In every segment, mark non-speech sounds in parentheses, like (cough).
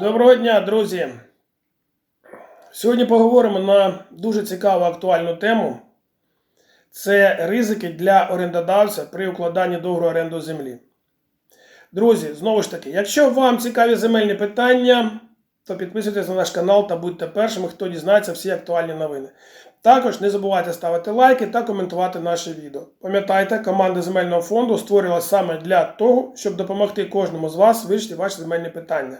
Доброго дня, друзі! Сьогодні поговоримо на дуже цікаву актуальну тему. Це ризики для орендодавця при укладанні договору оренду землі. Друзі, знову ж таки, якщо вам цікаві земельні питання, то підписуйтесь на наш канал та будьте першими, хто дізнається всі актуальні новини. Також не забувайте ставити лайки та коментувати наше відео. Пам'ятайте, команда земельного фонду створювалася саме для того, щоб допомогти кожному з вас вирішити ваші земельні питання.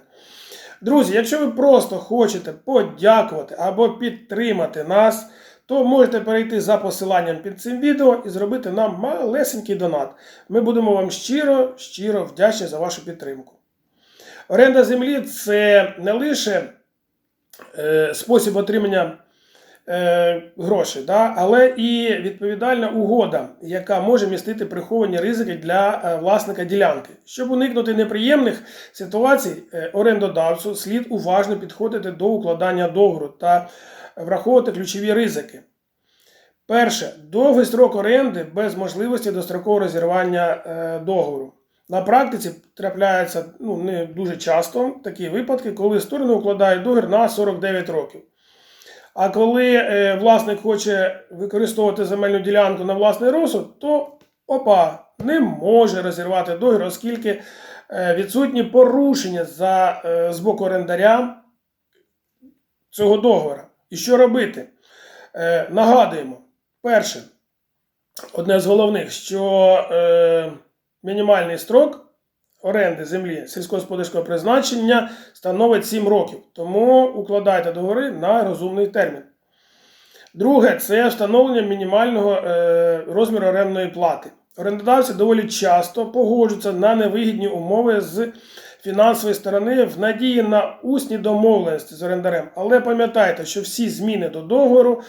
Друзі, якщо ви просто хочете подякувати або підтримати нас, то можете перейти за посиланням під цим відео і зробити нам малесенький донат. Ми будемо вам щиро, щиро вдячні за вашу підтримку. Оренда землі це не лише е, спосіб отримання е, грошей, да, але і відповідальна угода, яка може містити приховані ризики для е, власника ділянки. Щоб уникнути неприємних ситуацій, е, орендодавцю слід уважно підходити до укладання договору та враховувати ключові ризики. Перше, довгий строк оренди без можливості дострокового розірвання е, договору. На практиці трапляються ну, не дуже часто такі випадки, коли сторони укладають договір на 49 років. А коли е, власник хоче використовувати земельну ділянку на власний розсуд, то опа, не може розірвати договір, оскільки е, відсутні порушення за, е, з боку орендаря цього договору. І що робити? Нагадуємо, перше, одне з головних, що мінімальний строк оренди землі сільськогосподарського призначення становить 7 років. Тому укладайте договори на розумний термін. Друге, це встановлення мінімального е, розміру орендної плати. Орендодавці доволі часто погоджуються на невигідні умови з фінансової сторони в надії на усні домовленості з орендарем. Але пам'ятайте, що всі зміни до договору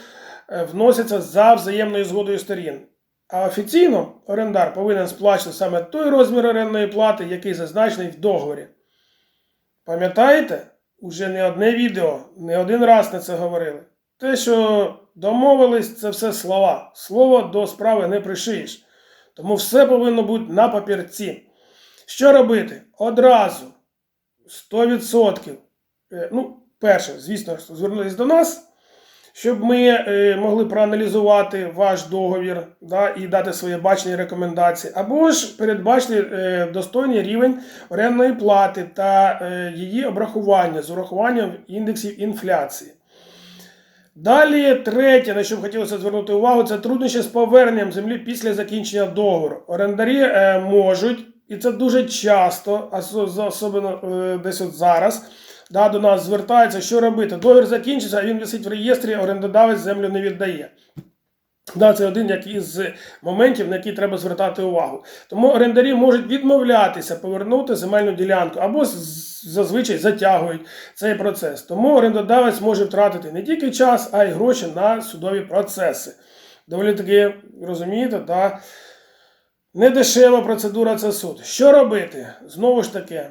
е, вносяться за взаємною згодою сторін. А офіційно орендар повинен сплачувати саме той розмір орендної плати, який зазначений в договорі. Пам'ятаєте? Уже не одне відео, не один раз на це говорили. Те, що домовились, це все слова. Слово до справи не пришиєш. Тому все повинно бути на папірці. Що робити? Одразу 100%. Е, Ну, перше, звісно, звернулись до нас, щоб ми е, могли проаналізувати ваш договір да, і дати своє бачення і рекомендації, або ж передбачити е, достойний рівень орендної плати та е, її обрахування з урахуванням індексів інфляції. Далі, третє, на що б хотілося звернути увагу, це труднощі з поверненням землі після закінчення договору. Орендарі можуть, і це дуже часто, особливо десь от зараз, да, до нас звертаються, що робити. Договір закінчиться, а він висить в реєстрі, орендодавець землю не віддає. Да, це один із моментів, на які треба звертати увагу. Тому орендарі можуть відмовлятися повернути земельну ділянку або зазвичай затягують цей процес. Тому орендодавець може втратити не тільки час, а й гроші на судові процеси. Доволі таки розумієте, да? недешева процедура це суд. Що робити? Знову ж таки,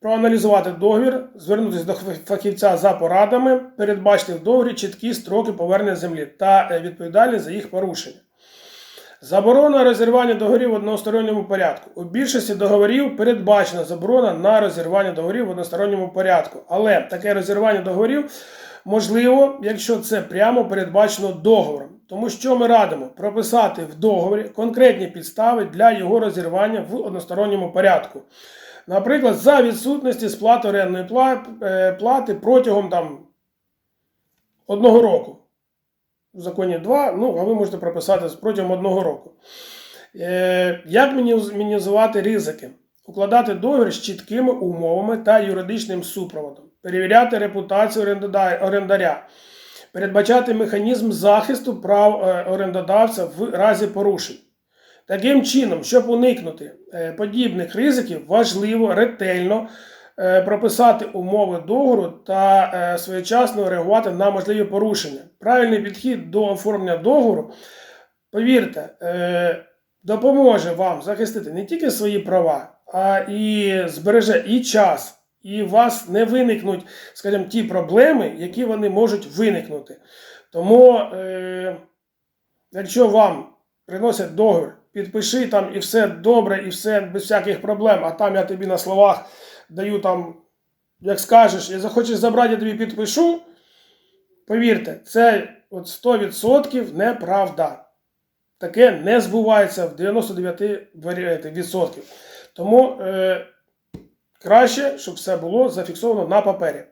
проаналізувати договір, звернутися до фахівця за порадами, передбачити в договорі чіткі строки повернення землі та е, відповідальність за їх порушення. Заборона розірвання договорів в односторонньому порядку. У більшості договорів передбачена заборона на розірвання договорів в односторонньому порядку. Але таке розірвання договорів можливо, якщо це прямо передбачено договором. Тому що ми радимо прописати в договорі конкретні підстави для його розірвання в односторонньому порядку. Наприклад, за відсутності сплати орендної е, плати протягом там, одного року. В законі 2, ну, а ви можете прописати протягом одного року. Е, як міні- мінімізувати ризики? Укладати договір з чіткими умовами та юридичним супроводом, перевіряти репутацію орендаря, передбачати механізм захисту прав е, орендодавця в разі порушень. Таким чином, щоб уникнути е, подібних ризиків, важливо ретельно е, прописати умови договору та е, своєчасно реагувати на можливі порушення. Правильний підхід до оформлення договору, повірте, допоможе вам захистити не тільки свої права, а і збереже і час, і у вас не виникнуть, скажімо, ті проблеми, які вони можуть виникнути. Тому, якщо вам приносять договір, підпиши там і все добре, і все без всяких проблем, а там я тобі на словах даю там як скажеш, я захочеш забрати, я тобі підпишу. Повірте, це от 100% неправда. Таке не збувається в 99%. Тому е, краще, щоб все було зафіксовано на папері.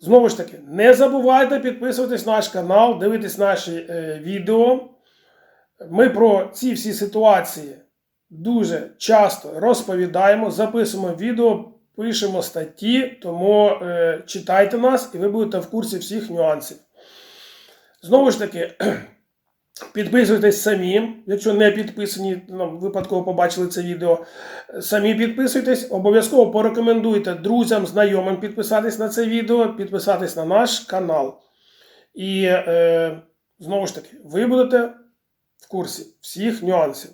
Знову ж таки, не забувайте підписуватись на наш канал, дивитись наші е, відео. Ми про ці всі ситуації дуже часто розповідаємо, записуємо відео, пишемо статті, тому е, читайте нас і ви будете в курсі всіх нюансів. Знову ж таки, (clears throat) підписуйтесь самі, якщо не підписані, ну, випадково побачили це відео. Самі підписуйтесь, обов'язково порекомендуйте друзям, знайомим підписатись на це відео, підписатись на наш канал. І е, знову ж таки, ви будете в курсі всіх нюансів.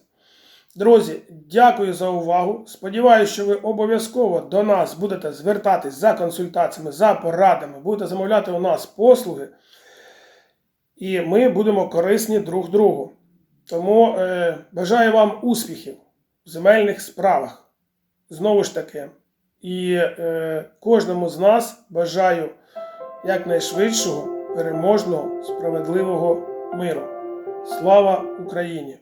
Друзі, дякую за увагу. Сподіваюся, що ви обов'язково до нас будете звертатись за консультаціями, за порадами, будете замовляти у нас послуги. І ми будемо корисні друг другу. Тому е, бажаю вам успіхів в земельних справах. Знову ж таки, і е, кожному з нас бажаю якнайшвидшого, переможного, справедливого миру. Слава Україні!